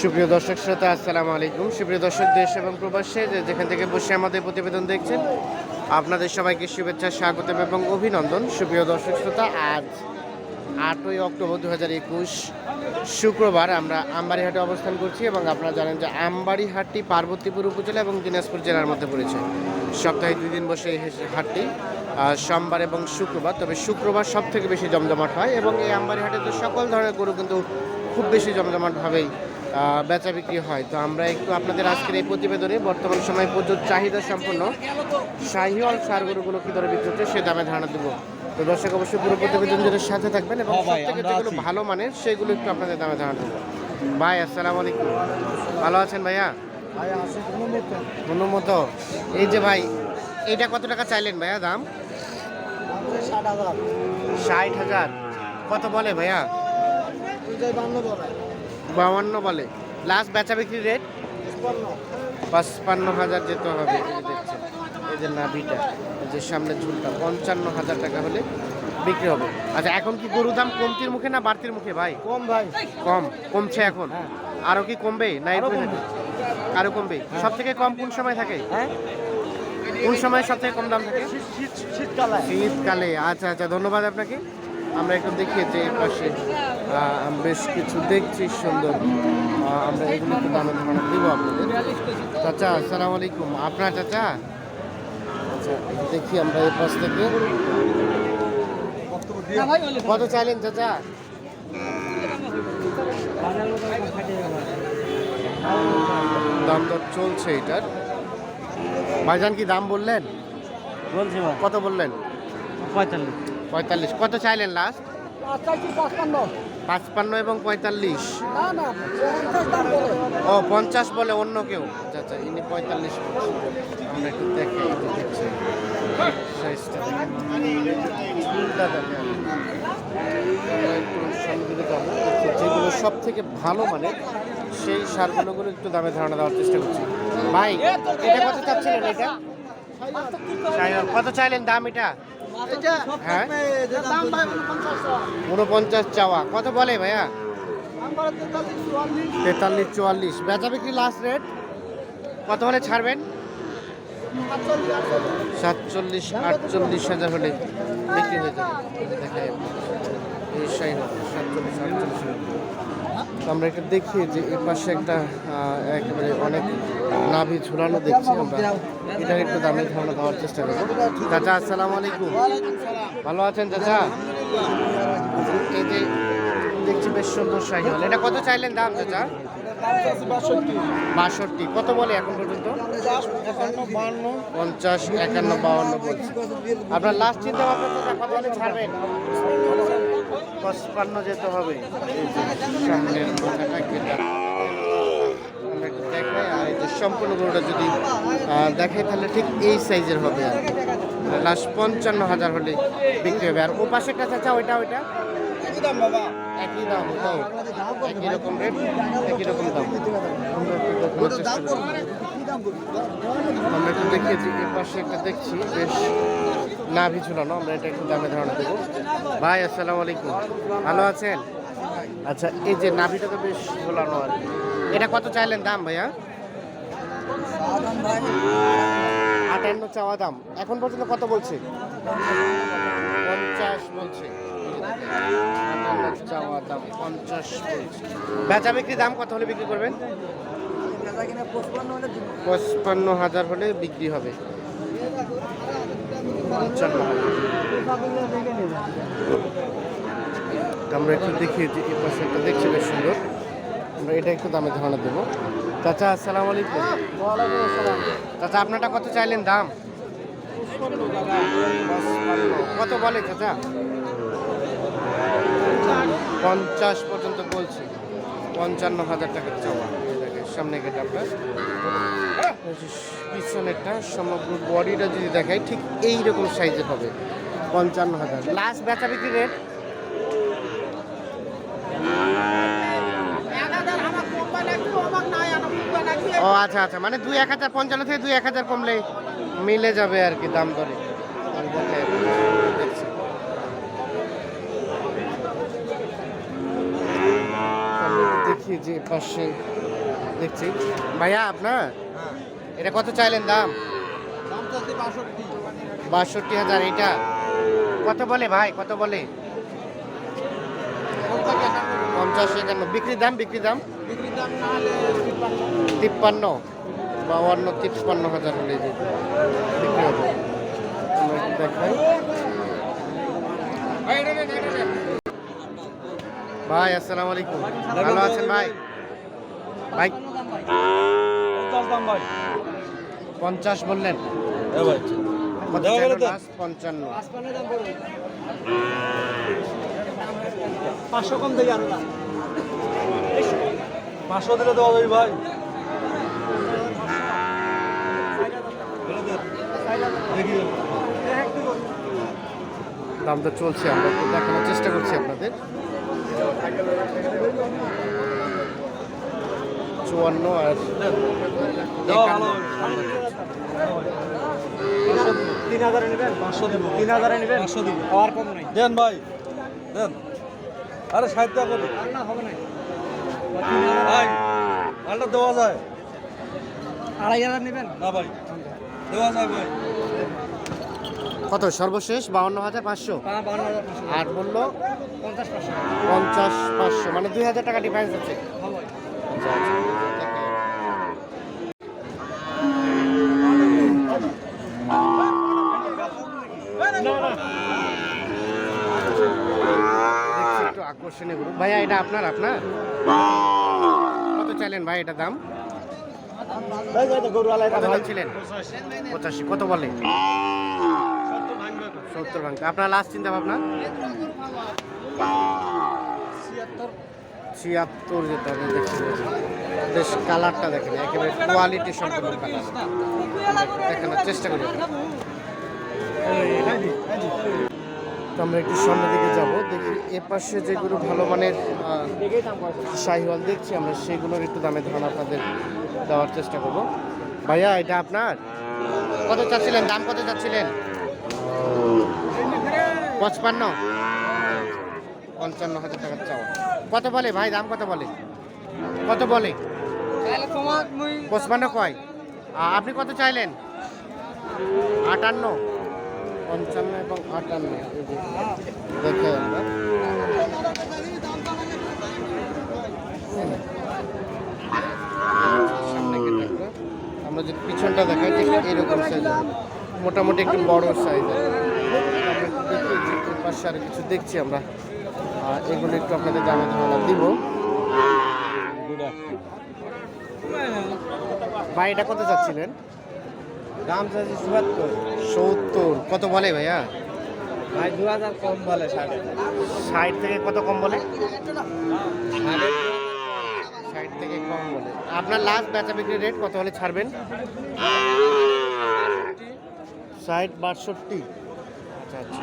সুপ্রিয় দর্শক শ্রোতা, আসসালামু আলাইকুম। সুপ্রিয় দর্শক, দেশ এবং প্রবাসে যেখান থেকে বসে আমাদের প্রতিবেদন দেখছেন, আপনাদের সবাইকে শুভেচ্ছা, স্বাগতম এবং অভিনন্দন। সুপ্রিয় দর্শক শ্রোতা, আজ আটই অক্টোবর দু হাজার একুশ শুক্রবার আমরা আমবাড়িহাটে অবস্থান করছি এবং আপনারা জানেন যে আমবাড়িহাটটি পার্বতীপুর উপজেলা এবং দিনাজপুর জেলার মধ্যে পড়েছে। সপ্তাহে দুই দিন বসে এই হাটটি সোমবার এবং শুক্রবার। তবে শুক্রবার সব থেকে বেশি জমজমাট হয় এবং এই আমবাড়িহাটে তো সকল ধরনের গরু কিন্তু খুব বেশি জমজমাটভাবেই বেচা বিক্রি হয়। তো আমরা একটু আপনাদের আজকের এই প্রতিবেদনে বর্তমান সময়ে প্রচুর চাহিদা সম্পন্ন শাহিওয়াল সার গরুগুলো কী দরে বিক্রি হচ্ছে সে দামে ধারণা দেবো। তো দর্শক অবশ্যই পুরো প্রতিবেদন জুড়ে সাথে থাকবেন এবং হ্যাঁ সব থেকে যেগুলো ভালো মানের সেগুলো একটু আপনাদের দামে ধারণা দেবো। ভাই আসসালামু আলাইকুম। ভালো আছেন ভাইয়া? কোনো মতো এই যে ভাই এইটা কত টাকা চাইলেন ভাইয়া দাম? ষাট হাজার। কত বলে ভাইয়া? বাউান্ন বলে। লাস্ট বেচা বিক্রি রেট পাঁচপান্ন হাজার যেতে হবে। দেখছেন এই যে নাভিটা যে সামনে ঝুলটা পঞ্চান্ন হাজার টাকা হলে বিক্রি হবে। আচ্ছা এখন কি গরু দাম কমতির মুখে না বাড়তির মুখে ভাই? কম ভাই। কম কমছে এখন? হ্যাঁ। আরও কি কমবে? না আরও কমবে। কমবে? সব থেকে কম কোন সময় থাকে? হ্যাঁ? কোন সময় সব থেকে কম দাম থাকে? শীতকালে। শীতকালে। আচ্ছা আচ্ছা ধন্যবাদ আপনাকে। আমরা একটু দেখি যে এই পাশে বেশ কিছু দেখছি সুন্দর। আমরা এগুলো একটু দামে ধারণা দিব আপনাদের। চাচা আসসালামু আলাইকুম আপনার চাচা? আচ্ছা দেখি আমরা এই পাশ থেকে। কত চাইলেন চাচা? দাম দর চলছে এটার। ভাইজান কি দাম বললেন? বলছি ভাই। কত বললেন? পঁয়তাল্লিশ। পঁয়তাল্লিশ। কত চাইলেন লাস্ট পাঁচপান্ন। এবং পঁয়তাল্লিশ। না না পঞ্চাশ দাম বলে। ও পঞ্চাশ বলে অন্য কেউ। আচ্ছা আচ্ছা ইনি পঁয়তাল্লিশ আমরা একটু দেখে যে দেখছি। সাইজটা আমরা দিকে দেখি যেগুলো সব থেকে ভালো মানে সেই সারগুলোগুলো একটু দামে ধারণা দেওয়ার চেষ্টা করছি। ভাই এটা কত চাচ্ছিলেন এটা? কত চাইলেন দাম এটা? হ্যাঁ? দাম উনপঞ্চাশ চাওয়া। কত বলে ভাইয়া? তেতাল্লিশ চুয়াল্লিশ। বেচা বিক্রি লাস্ট রেট কত হলে ছাড়বেন? সাতচল্লিশ আটচল্লিশ। হাজার হলে বিক্রি হয়ে যাবে। দেখায় আমরা এটা দেখি যে এর পাশে একটা একেবারে অনেক নাভি ঝুলানো দেখছি আমরা। এটার একটু দামের ধারণা দেওয়ার চেষ্টা করব। চাচা, আসসালামু আলাইকুম। ভালো আছেন চাচা? দেখছি বেশ সুন্দর সাইকেল এটা কত চাইলেন দাম চাচা? বাষট্টি। কত বলে এখন পর্যন্ত? পঞ্চাশ, একান্ন, বাউন্ন বলছে। আপনার লাস্ট চিন্তা ভাবনা কত হলে ছাড়বেন? পঁচপান্ন যেতে হবে। সামনের সম্পূর্ণ গরুটা যদি দেখাই তাহলে ঠিক এই সাইজের হবে। আর লাস্ট পঞ্চান্ন হাজার হলে বিক্রি হবে। আর ও পাশে কাছে চা ওইটা ওইটা? বাবা দাম ওটাও? একই রকম রেট একই রকম দাম? আমরা একটু দেখিয়েছি এর পাশে একটা দেখছি, বেশ নাভি ঝুলানো, আমরা এটা একটু দামে ধারণা দেবো। ভাই, আসসালামু আলাইকুম। ভালো আছেন? আচ্ছা এই যে নাভিটা তো বেশ ঝুলানো আর এটা কত চাইলেন দাম, ভাইয়া? আটান্ন চাওয়া দাম। এখন পর্যন্ত কত বলছে? পঞ্চাশ বলছে। চাওয়া দাম পঞ্চাশ বেচা বিক্রি দাম কত হলে বিক্রি করবেন? পঁচপান্ন হাজার হলে বিক্রি হবে। আমরা একটু দেখি যে এই একটা দেখছি বেশ সুন্দর। আমরা এটা একটু দামে ধারণা দেবো। চাচা, আসসালামু আলাইকুম। চাচা, আপনারটা কত চাইলেন দাম? কত বলে চাচা? পঞ্চাশ পর্যন্ত বলছি। পঞ্চান্ন হাজার টাকার চাওয়া। সামনে গেট আপনার। পিছনেরটা, সমগ্র বডিটা যদি দেখাই, ঠিক এই রকম সাইজের হবে। পঞ্চান্ন হাজার। লাস্ট বেচা বিক্রি রেট ও আচ্ছা আচ্ছা। মানে দুই এক হাজার পঞ্চান্ন থেকে দুই এক হাজার কমলে মিলে যাবে আর কি দাম দরে আমি দেখাই আপনাদের, দেখছি। দেখি যে দেখছি। ভাইয়া, আপনার? এটা কত চাইলেন দাম? বাষট্টি হাজার, এটা? কত বলে ভাই, কত বলে? পঞ্চাশ একান্ন। বিক্রির দাম বিক্রির দাম? তিপ্পান্ন। তিপ্পান্ন বাউান্ন তিপ্পান্ন হাজার হলে যে বিক্রি হবে। দেখাই। ভাই আসসালামু আলাইকুম। ভালো আছেন ভাই? ভাই। পঞ্চাশ দাম ভাই পঞ্চাশ বললেন? পঞ্চান্ন? পাঁচশো কম দেই আরও পাঁচশো দিলে দেওয়া যাবে ভাই। দেখি দাম তো চলছে আমরা দেখানোর চেষ্টা করছি আপনাদের। চুয়ান্ন আর তিন হাজারে নেবেন? পাঁচশো দিব। তিন হাজারে নেবেন? পাঁচশো দিব। আর কম নাই। দেন ভাই দেন। আরে সাহিত্য করি। না হবে না ভাই মালটা দেওয়া যায়। আড়াই হাজার নেবেন? না ভাই দেওয়া যায় ভাই। কত? সর্বশেষ বাউন্ন হাজার পাঁচশো? হাজার আর বলল পঞ্চাশ পাঁচশো। পঞ্চাশ পাঁচশো। মানে দুই হাজার টাকা ডিফারেন্স আছে। দেখছি একটু আকর্ষণীয় গরু ভাইয়া এটা আপনার আপনার? কত চাইলেন ভাই এটা দাম? ছিলেন পঁচাশি। কত বলে? সত্তর ভাঙতে। আপনার লাস্ট চিন্তা ভাবনা ছিয়াত্তর যেটা আমি দেখছি। বেশ কালারটা দেখেন, একেবারে কোয়ালিটি সম্পূর্ণ দেখানোর চেষ্টা করি। তো আমরা একটু সামনের দিকে যাব। দেখি এ পাশে যেগুলো ভালো মানের শাহিওয়াল দেখছি, আমরা সেগুলোর একটু দামে ধারণা আপনাদের দেওয়ার চেষ্টা করব। ভাইয়া, এটা আপনার? কত চাচ্ছিলেন? দাম কত চাচ্ছিলেন? পঁচপান্ন। পঞ্চান্ন হাজার টাকার চাওয়া। কত বলে ভাই? দাম কত বলে? কত বলে? পঁচপান্ন কয়? আপনি কত চাইলেন? আটান্ন। পঞ্চান্ন এবং আটান্ন। দেখে আমরা। যদি পিছনটা দেখাই ঠিক এরকম সাইজ মোটামুটি একটু বড় সাইজ পাশে আর কিছু দেখছি আমরা। আর এগুলো একটু আপনাদের জানা ধারণা দিব। ভাই এটা কত যাচ্ছিলেন দাম চাচ্ছি চুয়াত্তর সত্তর। কত বলে ভাইয়া? ভাই দু হাজার কম বলে সাড়ে ষাট থেকে কত কম বলে? ষাট। থেকে কম বলে। আপনার লাস্ট বেচা বিক্রি রেট কত হলে ছাড়বেন? ষাট বাষট্টি। আচ্ছা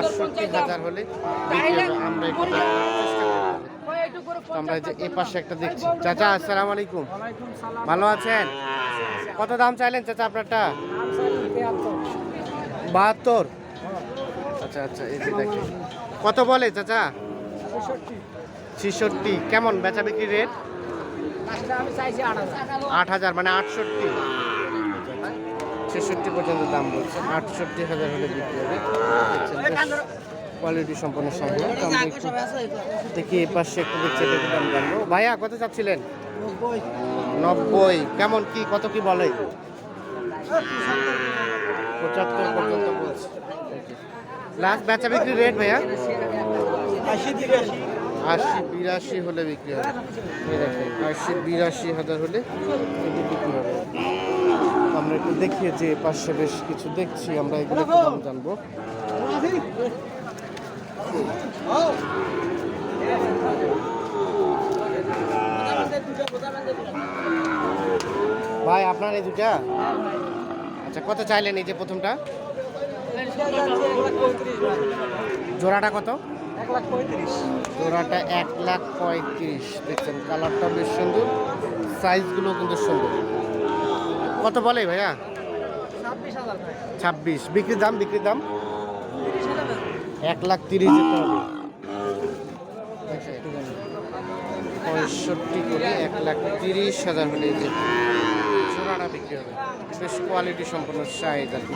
আচ্ছা হাজার। হলে আমরা একটু যে এ পাশে একটা দেখছি। চাচা আসসালামু আলাইকুম। ভালো আছেন? কত দাম চাইলেন চাচা আপনারটা? বাহাত্তর। আচ্ছা আচ্ছা এই যে দেখেন। কত বলে চাচা? ছেষট্টি। কেমন? বেচা বিক্রি রেট? আট হাজার মানে আটষট্টি। ছেষট্টি পর্যন্ত দাম বলছে। আটষট্টি হাজার হলে বিক্রি হবে। কোয়ালিটি সম্পন্ন একটু দেখি এ পাশে একটু দেখছি দাম জানব। ভাইয়া, কত চাচ্ছিলেন? নব্বই। কেমন? কি, কত কি বলে? পঁচাত্তর পর্যন্ত বলছে। লাস্ট বেচা বিক্রি রেট ভাইয়া? আশি, বিরাশি হলে বিক্রি হবে। আশি, বিরাশি হাজার হলে বিক্রি হবে। আমরা একটু দেখিয়ে যে পাশে বেশ কিছু দেখছি, আমরা এগুলো জানব। ভাই, আপনার এই দুটা? আচ্ছা কত চাইলেন এই যে প্রথমটা? জোড়াটা কত? জোড়াটা এক লাখ পঁয়ত্রিশ। দেখছেন কালারটা বেশ সুন্দর সাইজগুলো কিন্তু সুন্দর। কত বলে ভাইয়া? ছাব্বিশ বিক্রির দাম বিক্রির দাম? এক লাখ তিরিশ যেতে হবে পঁয়ষট্টি করে এক লাখ তিরিশ হাজার হলে এই যে জোড়াটা বিক্রি হবে। বেশ কোয়ালিটি সম্পন্ন সাইজ আর কি।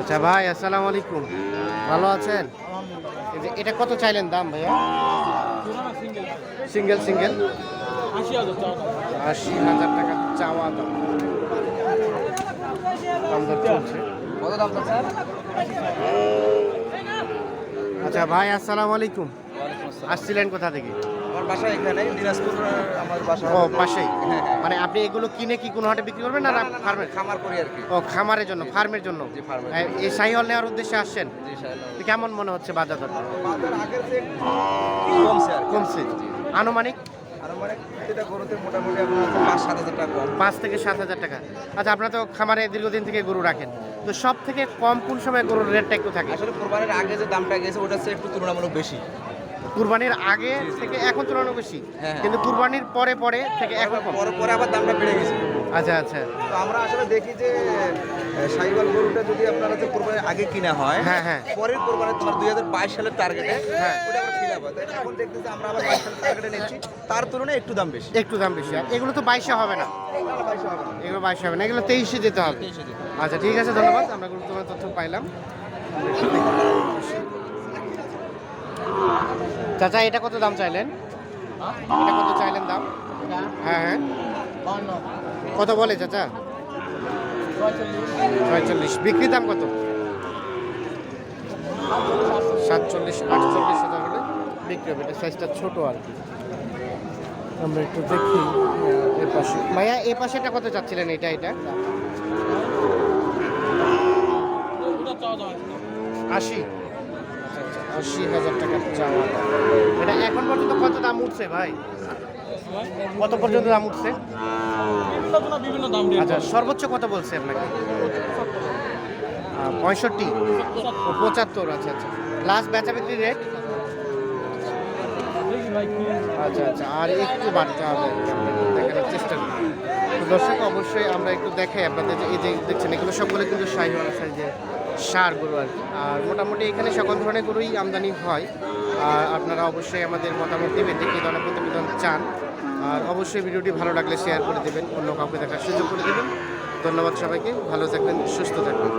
আচ্ছা ভাই আসসালামু আলাইকুম। ভালো আছেন? এটা কত চাইলেন দাম ভাইয়া? Single single. আশি হাজার টাকা। চাওয়া দাম কত আচ্ছা ভাই আসসালামু আলাইকুম। আসছিলেন কোথা থেকে? আমার বাসা এখানে দিনাজপুর আমার বাসা ও পাশেই। হ্যাঁ, হ্যাঁ। মানে আপনি এগুলো কিনে কি কোনো হাটে বিক্রি করবেন না ফার্মের? খামার করি আর কি। ও খামারের জন্য ফার্মের জন্য? এই- সাইহল নেওয়ার উদ্দেশ্যে আসছেন? কেমন মনে হচ্ছে বাজার দর? বাজার আগের চেয়ে কমছে কমছে। আনুমানিক? মানে প্রতিটা গরুতে মোটামুটি আপনার পাঁচ সাত হাজার টাকা পাঁচ থেকে সাত হাজার টাকা। আচ্ছা আপনারা তো খামারে দীর্ঘদিন থেকে গরু রাখেন। তো সব থেকে কম কোন সময় গরুর রেটটা একটু থাকে? আসলে কোরবানির আগে যে দামটা গেছে ওটা হচ্ছে একটু তুলনামূলক বেশি। কুরবানির আগে থেকে এখন তুলনায় বেশি? হ্যাঁ। কিন্তু কুরবানির পরে পরে থেকে এখন পরে পরে আবার দামটা বেড়ে গেছে। আচ্ছা আচ্ছা। তো আমরা আসলে দেখি যে সাইবাল গরুটা যদি আপনার হচ্ছে কোরবানির আগে কিনা হয় হ্যাঁ, হ্যাঁ। পরের কোরবানি তোমার দুই হাজার বাইশ সালের টার্গেটে হ্যাঁ। ওটা এখন দেখতেছি আমরা আবার নিচ্ছি। তার তুলনায় একটু দাম বেশি। একটু দাম বেশি। আর এগুলো তো বাইশে হবে না। এগুলো বাইশে হবে না। এগুলো তেইশে যেতে হবে। আচ্ছা ঠিক আছে ধন্যবাদ। আমরা গুরুত্বপূর্ণ তথ্য পাইলাম। চাচা এটা কত দাম চাইলেন? এটা কত চাইলেন দাম? হ্যাঁ হ্যাঁ। কত বলে চাচা? ছয়চল্লিশ। বিক্রি দাম কত? সাতচল্লিশ আটচল্লিশ বিক্রি হবে এটা সাইজটা ছোট আর কি। আমরা একটু দেখি এ পাশে। ভাইয়া এ পাশেটা কত চাচ্ছিলেন এটা এটা? আশি। আচ্ছা, আচ্ছা, আশি হাজার টাকা চাওয়া। এটা এখন পর্যন্ত কত দাম উঠছে ভাই? কত পর্যন্ত দাম উঠছে? আচ্ছা সর্বোচ্চ কত বলছে আপনাকে? পঁয়ষট্টি। পঁচাত্তর আচ্ছা আচ্ছা। লাস্ট বেচা বিক্রি রেট আচ্ছা আচ্ছা আর একটু বাড়তে হবে। দেখানোর চেষ্টা করি। দর্শক, অবশ্যই আমরা একটু দেখাই আপনাদের এই যে দেখছেন, এগুলো সবগুলো কিন্তু শাহিওয়ালা সাইজের সার গরু আর কি। আর মোটামুটি এখানে সকল ধরনের গরুই আমদানি হয়। আর আপনারা অবশ্যই আমাদের মতামত দেবেন যে, কী ধরনের প্রতিবেদন চান। আর অবশ্যই ভিডিওটি ভালো লাগলে শেয়ার করে দেবেন, অন্য কাউকে দেখার সুযোগ করে দেবেন। ধন্যবাদ সবাইকে, ভালো থাকবেন, সুস্থ থাকবেন।